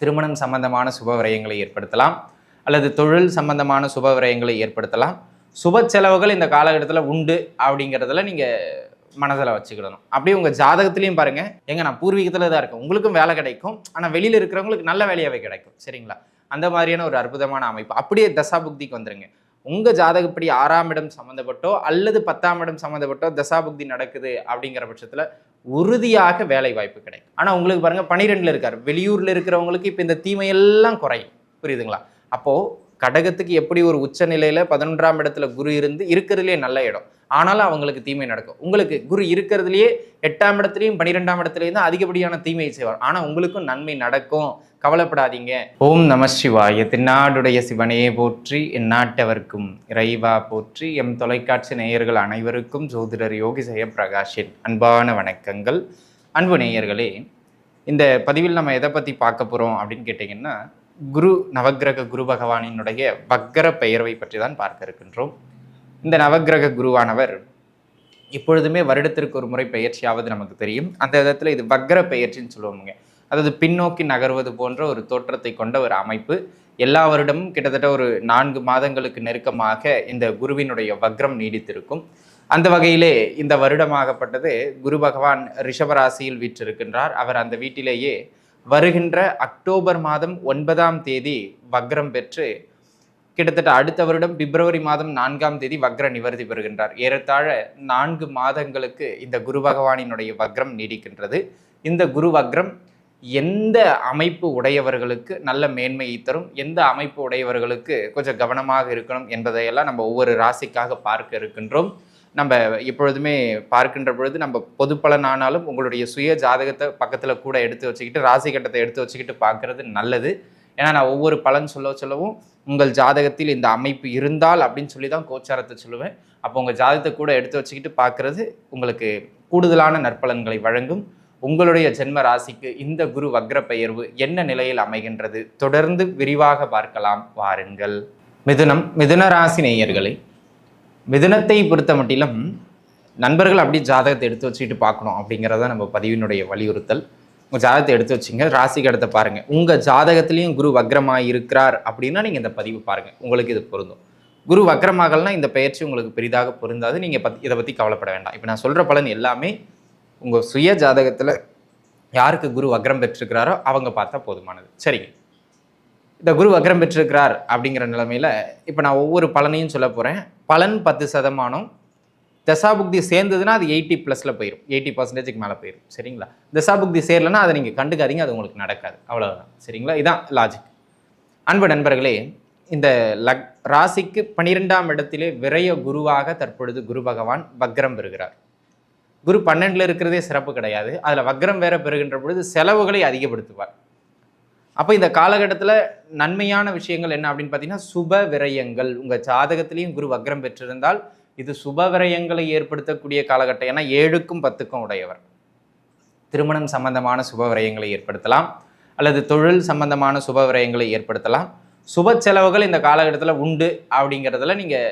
திருமணம் சம்பந்தமான சுப விரயங்களை ஏற்படுத்தலாம் அல்லது தொழில் சம்பந்தமான சுப விரயங்களை ஏற்படுத்தலாம். சுப செலவுகள் இந்த காலகட்டத்தில் உண்டு அப்படிங்கிறதுல நீங்கள் மனதில் வச்சுக்கிடணும். அப்படியே உங்கள் ஜாதகத்துலேயும் பாருங்கள் எங்க நான் பூர்வீகத்தில் தான் இருக்கேன். உங்களுக்கும் வேலை கிடைக்கும். ஆனால் வெளியில் இருக்கிறவங்களுக்கு நல்ல வேலையாகவே கிடைக்கும். சரிங்களா? அந்த மாதிரியான ஒரு அற்புதமான அமைப்பு. அப்படியே தசாபுக்திக்கு வந்துருங்க. உங்கள் ஜாதகப்படி ஆறாம் இடம் சம்மந்தப்பட்டோ அல்லது பத்தாம் இடம் சம்மந்தப்பட்டோ தசாபுக்தி நடக்குது அப்படிங்கிற பட்சத்தில் உறுதியாக வேலை வாய்ப்பு கிடைக்கும். ஆனால் உங்களுக்கு பாருங்கள் பனிரெண்டில் இருக்கார். வெளியூரில் இருக்கிறவங்களுக்கு இப்போ இந்த தீமையெல்லாம் குறையும். புரியுதுங்களா? அப்போது கடகத்துக்கு எப்படி ஒரு உச்ச நிலையில் பதினொன்றாம் இடத்துல குரு இருந்து இருக்கிறதுலே நல்ல இடம். ஆனாலும் அவங்களுக்கு தீமை நடக்கும். உங்களுக்கு குரு இருக்கிறதுலையே எட்டாம் இடத்துலையும் பன்னிரெண்டாம் இடத்துலையும் தான் அதிகப்படியான தீமையை செய்வார். ஆனால் உங்களுக்கும் நன்மை நடக்கும். கவலைப்படாதீங்க. ஓம் நம சிவாய. திருநாடுடைய சிவனையே போற்றி இந்நாட்டவர்க்கும் இறைவா போற்றி எம் தொலைக்காட்சி நேயர்கள் அனைவருக்கும் ஜோதிடர் யோகி பிரகாஷின் அன்பான வணக்கங்கள். அன்பு நேயர்களே இந்த பதிவில் நம்ம எதை பற்றி பார்க்க போகிறோம் அப்படின்னு கேட்டிங்கன்னா குரு நவக்கிரக குரு பகவானினுடைய வக்கர பெயர்வை பற்றி தான் பார்க்க இருக்கின்றோம். இந்த நவக்கிரக குருவானவர் இப்பொழுதுமே வருடத்திற்கு ஒரு முறை பெயர்ச்சியாவது நமக்கு தெரியும். அந்த விதத்தில் இது வக்கர பெயர்ச்சின்னு சொல்லுவோமுங்க. அதாவது பின்னோக்கி நகர்வது போன்ற ஒரு தோற்றத்தை கொண்ட ஒரு அமைப்பு. எல்லா வருடமும் கிட்டத்தட்ட ஒரு நான்கு மாதங்களுக்கு நெருக்கமாக இந்த குருவினுடைய வக்ரம் நீடித்திருக்கும். அந்த வகையிலே இந்த வருடமாகப்பட்டது குரு பகவான் ரிஷபராசியில் வீற்றிருக்கின்றார். அவர் அந்த வீட்டிலேயே வருகின்ற அக்டோபர் மாதம் ஒன்பதாம் தேதி வக்ரம் பெற்று கிட்டத்தட்ட அடுத்த வருடம் பிப்ரவரி மாதம் நான்காம் தேதி வக்ர நிவர்த்தி பெறுகின்றார். ஏறத்தாழ நான்கு மாதங்களுக்கு இந்த குரு பகவானினுடைய வக்ரம் நீடிக்கின்றது. இந்த குரு வக்ரம் எந்த அமைப்பு உடையவர்களுக்கு நல்ல மேன்மையை தரும் எந்த அமைப்பு உடையவர்களுக்கு கொஞ்சம் கவனமாக இருக்கணும் என்பதையெல்லாம் நம்ம ஒவ்வொரு ராசிக்காக பார்க்க இருக்கின்றோம். நம்ம எப்பொழுதுமே பார்க்கின்ற பொழுது நம்ம பொது ஆனாலும் உங்களுடைய சுய ஜாதகத்தை பக்கத்தில் கூட எடுத்து வச்சுக்கிட்டு ராசி கட்டத்தை எடுத்து வச்சுக்கிட்டு பார்க்கறது நல்லது. ஏன்னா நான் ஒவ்வொரு பலன் சொல்ல சொல்லவும் உங்கள் ஜாதகத்தில் இந்த அமைப்பு இருந்தால் அப்படின்னு சொல்லி தான் கோச்சாரத்தை சொல்லுவேன். அப்போ உங்கள் ஜாதகத்தை கூட எடுத்து வச்சுக்கிட்டு பார்க்குறது உங்களுக்கு கூடுதலான நற்பலன்களை வழங்கும். உங்களுடைய ஜென்ம ராசிக்கு இந்த குரு வக்ர பெயர்வு என்ன நிலையில் அமைகின்றது தொடர்ந்து விரிவாக பார்க்கலாம். வாருங்கள். மிதுனம் மிதுன ராசி நேயர்களை மிதுனத்தை பொறுத்த மட்டிலும் நண்பர்கள் அப்படி ஜாதகத்தை எடுத்து வச்சுக்கிட்டு பார்க்கணும் அப்படிங்கிறத நம்ம பதிவினுடைய வலியுறுத்தல். உங்கள் ஜாதகத்தை எடுத்து வச்சுங்க ராசி கடத்தை பாருங்கள் உங்கள் ஜாதகத்திலையும் குரு வக்ரமாக இருக்கிறார் அப்படின்னா நீங்கள் இந்த பதிவு பாருங்கள் உங்களுக்கு இது பொருந்தும். குரு வக்ரமாகலாம் இந்த பயிற்சி உங்களுக்கு பெரிதாக பொருந்தாது. நீங்கள் பத் இதை பற்றி கவலைப்பட வேண்டாம். இப்போ நான் சொல்கிற பலன் எல்லாமே உங்கள் சுய ஜாதகத்தில் யாருக்கு குரு வக்ரம் பெற்றிருக்கிறாரோ அவங்க பார்த்தா போதுமானது. சரிங்க. இந்த குரு வக்ரம் பெற்றிருக்கிறார் அப்படிங்கிற நிலைமையில் இப்போ நான் ஒவ்வொரு பலனையும் சொல்ல போகிறேன் பலன் பத்து சதமானம். தசாபுக்தி சேர்ந்ததுன்னா அது எயிட்டி ப்ளஸில் போயிடும் எயிட்டி பர்சன்டேஜுக்கு மேலே போயிடும் சரிங்களா? தசாபுக்தி சேரலைன்னா அதை நீங்கள் கண்டுக்காதீங்க அது உங்களுக்கு நடக்காது. அவ்வளோதான் சரிங்களா? இதான் லாஜிக் அன்பு நண்பர்களே இந்த லக் ராசிக்கு பனிரெண்டாம் இடத்திலே விரைய குருவாக தற்பொழுது குரு பகவான் வக்ரம் பெறுகிறார். குரு பன்னெண்டில் இருக்கிறதே சிறப்பு கிடையாது. அதில் வக்ரம் வேற பெறுகின்ற பொழுது செலவுகளை அதிகப்படுத்துவார். அப்போ இந்த காலகட்டத்தில் நன்மையான விஷயங்கள் என்ன அப்படின்னு பார்த்தீங்கன்னா சுப விரயங்கள். உங்கள் ஜாதகத்திலையும் குரு வக்ரம் பெற்றிருந்தால் இது சுப விரயங்களை ஏற்படுத்தக்கூடிய காலகட்டம். ஏன்னா ஏழுக்கும் பத்துக்கும் உடையவர். திருமணம் சம்பந்தமான சுப விரயங்களை ஏற்படுத்தலாம். அல்லது தொழில் சம்பந்தமான சுப விரயங்களை ஏற்படுத்தலாம். சுப செலவுகள் இந்த காலகட்டத்தில் உண்டு அப்படிங்கிறதுல நீங்கள்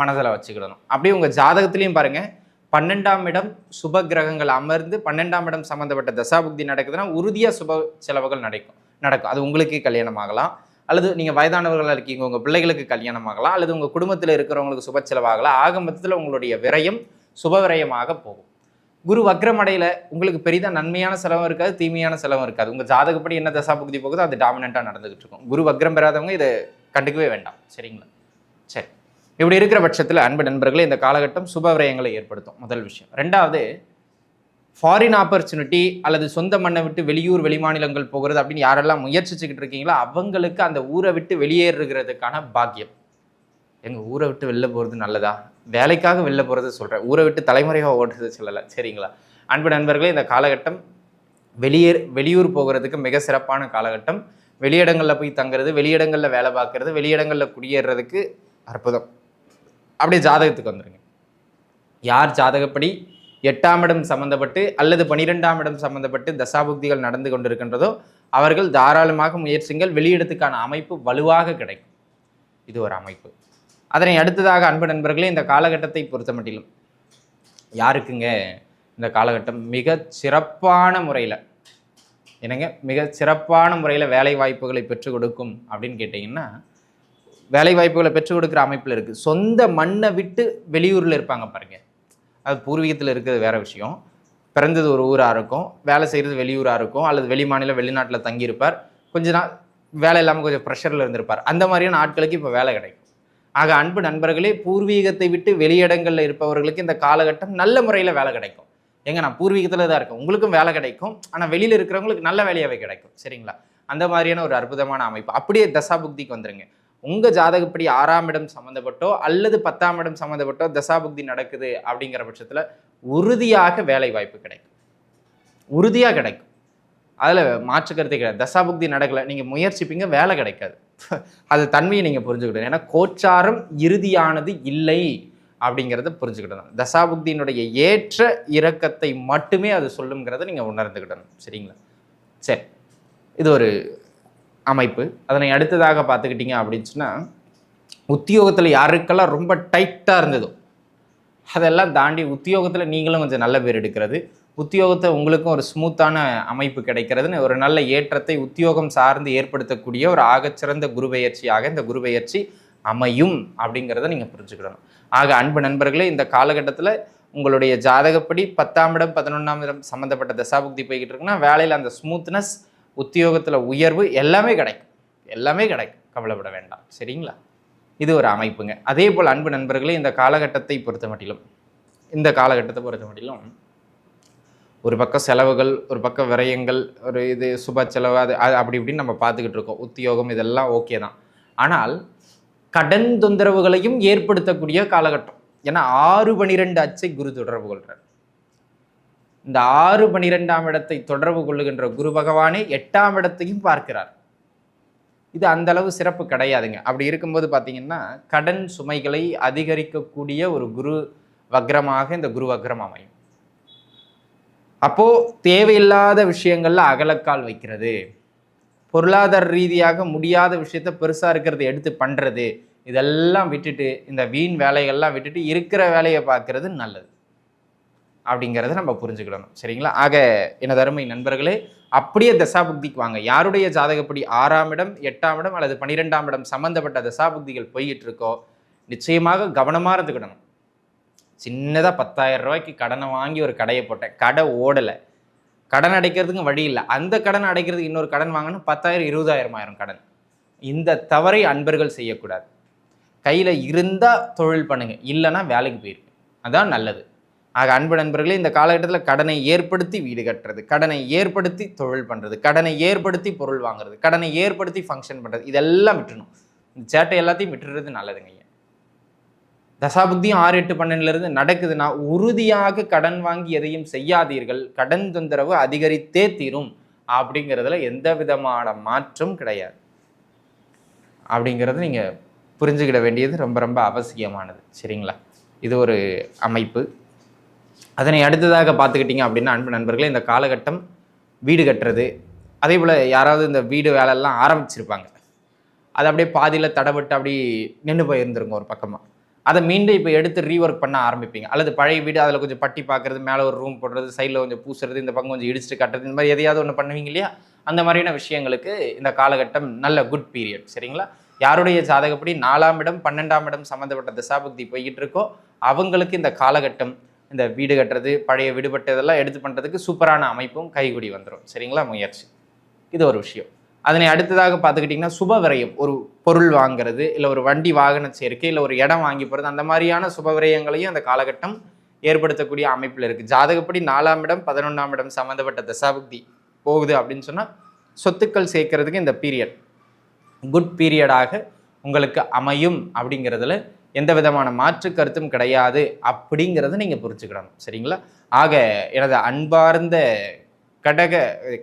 மனதில் வச்சுக்கிடணும். அப்படியே உங்கள் ஜாதகத்திலையும் பாருங்கள் பன்னெண்டாம் இடம் சுப கிரகங்கள் அமர்ந்து பன்னெண்டாம் இடம் சம்மந்தப்பட்ட தசாபுக்தி நடக்குதுன்னா உறுதியாக சுப செலவுகள் நடக்கும். நடக்கும். அது உங்களுக்கே கல்யாணம் ஆகலாம் அல்லது நீங்கள் வயதானவர்களாக இருக்கீங்க உங்கள் பிள்ளைகளுக்கு கல்யாணம் ஆகலாம் அல்லது உங்கள் குடும்பத்தில் இருக்கிறவங்களுக்கு சுப செலவாகலாம். ஆக மொத்தத்தில் உங்களுடைய விரயம் சுப விரயமாக போகும். குரு வக்ரமடையில் உங்களுக்கு பெரிதாக நன்மையான செலவும் இருக்காது தீமையான செலவும் இருக்காது. உங்கள் ஜாதகப்படி என்ன தசா புகுதி போகுதோ அது டாமினண்ட்டாக நடந்துகிட்டு இருக்கும். குரு வக்ரம் பெறாதவங்க இதை கண்டுக்கவே வேண்டாம். சரிங்களா? சரி. இப்படி இருக்கிற பட்சத்தில் அன்பு நண்பர்களே இந்த காலகட்டம் சுப விரயங்களை ஏற்படுத்தும். முதல் விஷயம். ரெண்டாவது ஃபாரின் ஆப்பர்ச்சுனிட்டி அல்லது சொந்த மண்ணை விட்டு வெளியூர் வெளிமாநிலங்கள் போகிறது அப்படின்னு யாரெல்லாம் முயற்சிச்சுக்கிட்டு இருக்கீங்களோ அவங்களுக்கு அந்த ஊரை விட்டு வெளியேறுகிறதுக்கான பாக்கியம். எங்கள் ஊரை விட்டு வெளில போகிறது நல்லதா? வேலைக்காக வெளில போகிறது சொல்கிறேன் ஊரை விட்டு தலைமுறையாக ஓடுறது சொல்லலை. சரிங்களா? அன்பு நண்பர்களே இந்த காலகட்டம் வெளியேறு வெளியூர் போகிறதுக்கு மிக சிறப்பான காலகட்டம். வெளியிடங்களில் போய் தங்குறது வெளியிடங்களில் வேலை பார்க்கறது வெளியிடங்களில் குடியேறதுக்கு அற்புதம். அப்படியே ஜாதகத்துக்கு வந்துடுங்க யார் ஜாதகப்படி? எட்டாம் இடம் சம்பந்தப்பட்டு அல்லது பனிரெண்டாம் இடம் சம்பந்தப்பட்டு தசாபுக்திகள் நடந்து கொண்டிருக்கின்றதோ அவர்கள் தாராளமாக முயற்சிங்கள். வெளியிடத்துக்கான அமைப்பு வலுவாக கிடைக்கும். இது ஒரு அமைப்பு. அதனை அடுத்ததாக அன்பு நண்பர்களே இந்த காலகட்டத்தை பொறுத்த மட்டிலும் யாருக்குங்க இந்த காலகட்டம்? மிக சிறப்பான முறையில் என்னங்க? மிக சிறப்பான முறையில் வேலை வாய்ப்புகளை பெற்றுக் கொடுக்கும் அப்படின்னு கேட்டிங்கன்னா வேலை வாய்ப்புகளை பெற்றுக் கொடுக்குற அமைப்பில் இருக்குது சொந்த மண்ணை விட்டு வெளியூரில் இருப்பாங்க பாருங்கள் அது பூர்வீகத்தில் இருக்கிறது வேறு விஷயம். பிறந்தது ஒரு ஊராக இருக்கும் வேலை செய்கிறது வெளியூராக இருக்கும் அல்லது வெளி மாநிலம் வெளிநாட்டில் தங்கியிருப்பார். கொஞ்ச நாள் வேலை இல்லாமல் கொஞ்சம் ப்ரெஷரில் இருந்திருப்பார். அந்த மாதிரியான ஆட்களுக்கு இப்போ வேலை கிடைக்கும். ஆக அன்பு நண்பர்களே பூர்வீகத்தை விட்டு வெளியிடங்களில் இருப்பவர்களுக்கு இந்த காலகட்டம் நல்ல முறையில் வேலை கிடைக்கும். எங்க நான் பூர்வீகத்தில் தான் இருக்கேன். உங்களுக்கும் வேலை கிடைக்கும். ஆனால் வெளியில் இருக்கிறவங்களுக்கு நல்ல வேலையாகவே கிடைக்கும். சரிங்களா? அந்த மாதிரியான ஒரு அற்புதமான அமைப்பு. அப்படியே தசாபுக்திக்கு வந்துருங்க. உங்கள் ஜாதகப்படி ஆறாம் இடம் சம்மந்தப்பட்டோ அல்லது பத்தாம் இடம் சம்மந்தப்பட்டோ தசாபுக்தி நடக்குது அப்படிங்கிற பட்சத்தில் உறுதியாக வேலை வாய்ப்பு கிடைக்கும். உறுதியாக கிடைக்கும். அதில் மாற்று கிடையாது. தசாபுக்தி நடக்கலை நீங்கள் முயற்சிப்பீங்க வேலை கிடைக்காது. அது தன்மையை நீங்கள் புரிஞ்சுக்கிடணும் ஏன்னா கோச்சாரம் இறுதியானது இல்லை அப்படிங்கிறத புரிஞ்சுக்கிடணும் தசாபுக்தியினுடைய ஏற்ற இறக்கத்தை மட்டுமே அது சொல்லுங்கிறத நீங்கள் உணர்ந்துக்கிடணும் சரிங்களா? சரி. இது ஒரு அமைப்பு. அதனை அடுத்ததாக பார்த்துக்கிட்டிங்க அப்படின்னு சொன்னால் உத்தியோகத்தில் யாருக்கெல்லாம் ரொம்ப டைட்டாக இருந்ததோ அதெல்லாம் தாண்டி உத்தியோகத்தில் நீங்களும் கொஞ்சம் நல்ல பேர் எடுக்கிறது. உத்தியோகத்தை உங்களுக்கும் ஒரு ஸ்மூத்தான அமைப்பு கிடைக்கிறதுன்னு ஒரு நல்ல ஏற்றத்தை உத்தியோகம் சார்ந்து ஏற்படுத்தக்கூடிய ஒரு ஆகச்சிறந்த குரு பெயர்ச்சியாக இந்த குரு பெயர்ச்சி அமையும் அப்படிங்கிறத நீங்கள் புரிஞ்சுக்கிடணும். ஆக அன்பு நண்பர்களே இந்த காலகட்டத்தில் உங்களுடைய ஜாதகப்படி பத்தாம் இடம் பதினொன்றாம் இடம் சம்மந்தப்பட்ட தசாபுக்தி போய்கிட்டு இருக்குன்னா வேலையில் அந்த ஸ்மூத்னஸ் உத்தியோகத்தில் உயர்வு எல்லாமே கிடைக்கும். எல்லாமே கிடைக்கும். கவலைப்பட வேண்டாம். சரிங்களா? இது ஒரு அமைப்புங்க. அதே போல் அன்பு நண்பர்களே இந்த காலகட்டத்தை பொறுத்த மட்டிலும் இந்த காலகட்டத்தை பொறுத்த மட்டிலும் ஒரு பக்கம் செலவுகள் ஒரு பக்கம் விரயங்கள் ஒரு இது சுப செலவு அது அப்படி இப்படின்னு நம்ம பார்த்துக்கிட்டு இருக்கோம். உத்தியோகம் இதெல்லாம் ஓகே தான். ஆனால் கடன் தொந்தரவுகளையும் ஏற்படுத்தக்கூடிய காலகட்டம். ஏன்னா ஆறு பனிரெண்டு அச்சை குரு தொடர்பு கொள்கிறார் இந்த ஆறு பனிரெண்டாம் இடத்தை தொடர்பு கொள்ளுகின்ற குரு பகவானே எட்டாம் இடத்தையும் பார்க்கிறார். இது அந்த அளவு சிறப்பு கிடையாதுங்க. அப்படி இருக்கும்போது பார்த்தீங்கன்னா கடன் சுமைகளை அதிகரிக்கக்கூடிய ஒரு குரு வக்ரமாக இந்த குரு வக்ரம் அமையும். அப்போ தேவையில்லாத விஷயங்கள்ல அகலக்கால் வைக்கிறது. பொருளாதார ரீதியாக முடியாத விஷயத்த பெருசா இருக்கிறத எடுத்து பண்றது. இதெல்லாம் விட்டுட்டு இந்த வீண் வேலைகள்லாம் விட்டுட்டு இருக்கிற வேலையை பார்க்கறது நல்லது. அப்படிங்கிறத நம்ம புரிஞ்சுக்கிடணும். சரிங்களா? ஆக எனது அருமை நண்பர்களே அப்படியே தசாபுக்திக்கு வாங்க. யாருடைய ஜாதகப்படி ஆறாம் இடம் எட்டாம் இடம் அல்லது பன்னிரெண்டாம் இடம் சம்பந்தப்பட்ட தசாபுக்திகள் போய்கிட்டு இருக்கோ நிச்சயமாக கவனமாக இருந்துக்கிடணும். சின்னதாக பத்தாயிரம் ரூபாய்க்கு கடனை வாங்கி ஒரு கடையை போட்டேன். கடை ஓடலை. கடன் அடைக்கிறதுக்கு வழி இல்லை. அந்த கடன் அடைக்கிறதுக்கு இன்னொரு கடன் வாங்கணும். பத்தாயிரம் இருபதாயிரம் ஆயிரம் கடன். இந்த தவறை அன்பர்கள் செய்யக்கூடாது. கையில் இருந்தால் தொழில் பண்ணுங்க. இல்லைன்னா வேலைக்கு போயிருக்கு அதான் நல்லது. ஆக அன்பு நண்பர்களே இந்த காலகட்டத்தில் கடனை ஏற்படுத்தி வீடு கட்டுறது கடனை ஏற்படுத்தி தொழில் பண்ணுறது கடனை ஏற்படுத்தி பொருள் வாங்குறது கடனை ஏற்படுத்தி ஃபங்க்ஷன் பண்ணுறது இதெல்லாம் விட்டுணும் இந்த சேட்டை எல்லாத்தையும் விட்டுறது நல்லதுங்க ஐயா. ஆறு எட்டு பன்னெண்டுலேருந்து நடக்குதுன்னா உறுதியாக கடன் வாங்கி எதையும் செய்யாதீர்கள் கடன் தொந்தரவு அதிகரித்தே தீரும் அப்படிங்கிறதுல எந்த விதமான மாற்றம் கிடையாது. அப்படிங்கிறது நீங்கள் புரிஞ்சுக்கிட வேண்டியது ரொம்ப ரொம்ப அவசியமானது. சரிங்களா? இது ஒரு அமைப்பு. அதனை அடுத்ததாக பார்த்துக்கிட்டிங்க அப்படின்னா அன்பு நண்பர்களே இந்த காலகட்டம் வீடு கட்டுறது அதே போல் யாராவது இந்த வீடு வேலையெல்லாம் ஆரம்பிச்சிருப்பாங்க. அது அப்படியே பாதியில் தடவிட்டு அப்படி நின்று போயிருந்துருங்க ஒரு பக்கமாக அதை மீண்டும் இப்போ எடுத்து ரீஒர்க் பண்ண ஆரம்பிப்பீங்க. அல்லது பழைய வீடு அதில் கொஞ்சம் பட்டி பார்க்குறது மேலே ஒரு ரூம் போடுறது சைடில் கொஞ்சம் பூசுறது இந்த பக்கம் கொஞ்சம் இடிச்சுட்டு கட்டுறது இந்த மாதிரி எதையாவது ஒன்று பண்ணுவீங்க இல்லையா? அந்த மாதிரியான விஷயங்களுக்கு இந்த காலகட்டம் நல்ல குட் பீரியட் சரிங்களா? யாருடைய ஜாதகப்படி நாலாம் இடம் பன்னெண்டாம் இடம் சம்மந்தப்பட்ட தசாபக்தி போய்கிட்டு இருக்கோ அவங்களுக்கு இந்த காலகட்டம் இந்த வீடு கட்டுறது பழைய விடுபட்டதெல்லாம் எடுத்து பண்ணுறதுக்கு சூப்பரான அமைப்பும் கைகூடி வந்துடும் சரிங்களா முயற்சி. இது ஒரு விஷயம். அதனை அடுத்ததாக பார்த்துக்கிட்டிங்கன்னா சுப விரயம். ஒரு பொருள் வாங்குறது இல்லை ஒரு வண்டி வாகன சேர்க்கை இல்லை ஒரு இடம் வாங்கி போகிறது அந்த மாதிரியான சுப விரயங்களையும் அந்த காலகட்டம் ஏற்படுத்தக்கூடிய அமைப்பில் இருக்குது ஜாதகப்படி நாலாம் இடம் பதினொன்றாம் இடம் சம்மந்தப்பட்ட தசாபக்தி போகுது அப்படின்னு சொன்னால் சொத்துக்கள் சேர்க்கறதுக்கு இந்த பீரியட் குட் பீரியடாக உங்களுக்கு அமையும் அப்படிங்கிறதுல எந்த விதமான மாற்று கருத்தும் கிடையாது அப்படிங்கிறத நீங்கள் புரிஞ்சுக்கிடணும். சரிங்களா? ஆக எனது அன்பார்ந்த கடக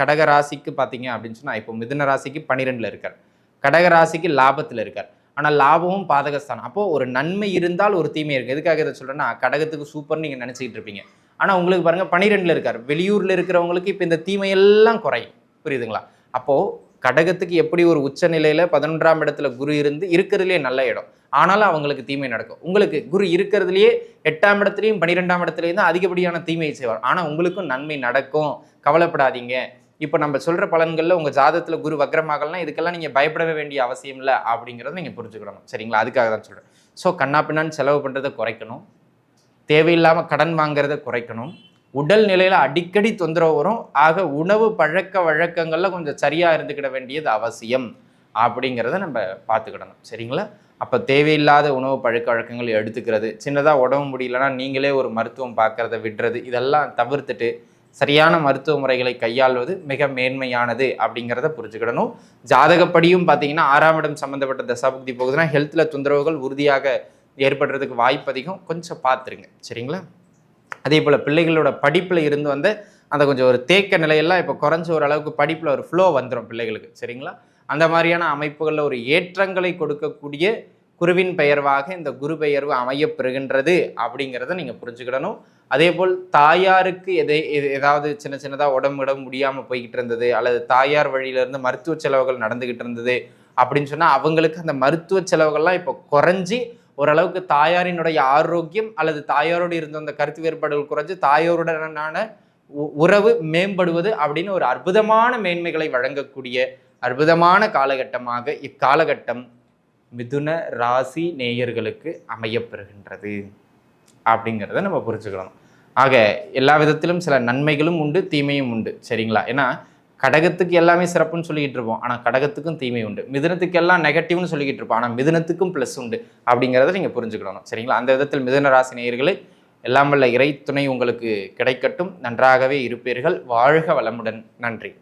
கடக ராசிக்கு பார்த்தீங்க அப்படின்னு சொன்னால் இப்போ மிதுன ராசிக்கு பன்னிரெண்டில் இருக்கார். கடக ராசிக்கு லாபத்தில் இருக்கார். ஆனால் லாபமும் பாதகஸ்தானம். அப்போது ஒரு நன்மை இருந்தால் ஒரு தீமை இருக்குது எதுக்காக இதை சொல்கிறேன்னா கடகத்துக்கு சூப்பர்னு நீங்கள் நினச்சிக்கிட்டு இருப்பீங்க. ஆனால் உங்களுக்கு பாருங்கள் பன்னிரெண்டில் இருக்கார். வெளியூரில் இருக்கிறவங்களுக்கு இப்போ இந்த தீமையெல்லாம் குறையும். புரியுதுங்களா? அப்போது கடகத்துக்கு எப்படி ஒரு உச்ச நிலையில் பதினொன்றாம் இடத்துல குரு இருந்து இருக்கிறதுலே நல்ல இடம். ஆனாலும் அவங்களுக்கு தீமை நடக்கும். உங்களுக்கு குரு இருக்கிறதுலையே எட்டாம் இடத்துலையும் பன்னிரெண்டாம் இடத்துலையும் தான் அதிகப்படியான தீமையை செய்வார். ஆனால் உங்களுக்கும் நன்மை நடக்கும். கவலைப்படாதீங்க. இப்போ நம்ம சொல்கிற பலன்களில் உங்கள் ஜாதத்தில் குரு வக்ரமாகலாம் இதுக்கெல்லாம் நீங்கள் பயப்படவே வேண்டிய அவசியம் இல்லை அப்படிங்கிறத நீங்கள் புரிஞ்சுக்கணும். சரிங்களா? அதுக்காக தான் சொல்கிறேன் ஸோ கண்ணா பின்னான்னு செலவு பண்ணுறதை குறைக்கணும். தேவையில்லாமல் கடன் வாங்குறத குறைக்கணும். உடல் நிலையில் அடிக்கடி தொந்தரவு வரும். ஆக உணவு பழக்க வழக்கங்களில் கொஞ்சம் சரியாக இருந்துக்கிட வேண்டியது அவசியம். அப்படிங்கிறத நம்ம பார்த்துக்கிடணும். சரிங்களா? அப்போ தேவையில்லாத உணவு பழக்க வழக்கங்கள் எடுத்துக்கிறது சின்னதாக உடம்பு முடியலன்னா நீங்களே ஒரு மருத்துவம் பார்க்குறத விடுறது இதெல்லாம் தவிர்த்துட்டு சரியான மருத்துவ முறைகளை கையாள்வது மிக மேன்மையானது அப்படிங்கிறத புரிஞ்சுக்கிடணும். ஜாதகப்படியும் பார்த்தீங்கன்னா ஆறாம் இடம் சம்மந்தப்பட்ட தசாபுக்தி போகுதுன்னா ஹெல்த்தில் தொந்தரவுகள் உறுதியாக ஏற்படுறதுக்கு வாய்ப்பு அதிகம். கொஞ்சம் பார்த்துருங்க. சரிங்களா? அதே போல் பிள்ளைகளோட படிப்பில் இருந்து வந்து அந்த கொஞ்சம் ஒரு தேக்க நிலையெல்லாம் இப்போ குறைஞ்ச ஓரளவுக்கு படிப்பில் ஒரு ஃப்ளோ வந்துடும் பிள்ளைகளுக்கு. சரிங்களா? அந்த மாதிரியான அமைப்புகளில் ஒரு ஏற்றங்களை கொடுக்கக்கூடிய குருவின் பெயர்வாக இந்த குரு பெயர்வு அமையப்பெறுகின்றது அப்படிங்கிறத நீங்கள் புரிஞ்சுக்கிடணும். அதே போல் தாயாருக்கு எதை எது- ஏதாவது சின்ன சின்னதாக உடம்பு இடம் முடியாமல் போய்கிட்டு இருந்தது அல்லது தாயார் வழியிலேருந்து மருத்துவ செலவுகள் நடந்துக்கிட்டு இருந்தது அப்படின்னு சொன்னால் அவங்களுக்கு அந்த மருத்துவ செலவுகள்லாம் இப்போ குறைஞ்சி ஓரளவுக்கு தாயாரினுடைய ஆரோக்கியம் அல்லது தாயாரோடு இருந்த அந்த கருத்து வேறுபாடுகள் குறைஞ்சு தாயாருடனான உ- உறவு மேம்படுவது அப்படின்னு ஒரு அற்புதமான மேன்மைகளை வழங்கக்கூடிய அற்புதமான காலகட்டமாக இக்காலகட்டம் மிதுன ராசி நேயர்களுக்கு அமையப்பெறுகின்றது அப்படிங்கிறத நம்ம புரிஞ்சுக்கணும். ஆக எல்லா விதத்திலும் சில நன்மைகளும் உண்டு தீமையும் உண்டு. சரிங்களா? ஏன்னா கடகத்துக்கு எல்லாமே சிறப்புன்னு சொல்லிக்கிட்டு இருப்போம். ஆனால் கடகத்துக்கும் தீமை உண்டு. மிதனத்துக்கு எல்லாம் நெகட்டிவ்னு சொல்லிக்கிட்டு இருப்போம். ஆனால் மிதனத்துக்கும் ப்ளஸ் உண்டு அப்படிங்கிறத நீங்கள் புரிஞ்சுக்கணும். சரிங்களா? அந்த விதத்தில் மிதுன ராசி நேயர்களே எல்லாம் வல்ல இறை துணை உங்களுக்கு கிடைக்கட்டும். நன்றாகவே இருப்பீர்கள். வாழ்க வளமுடன். நன்றி.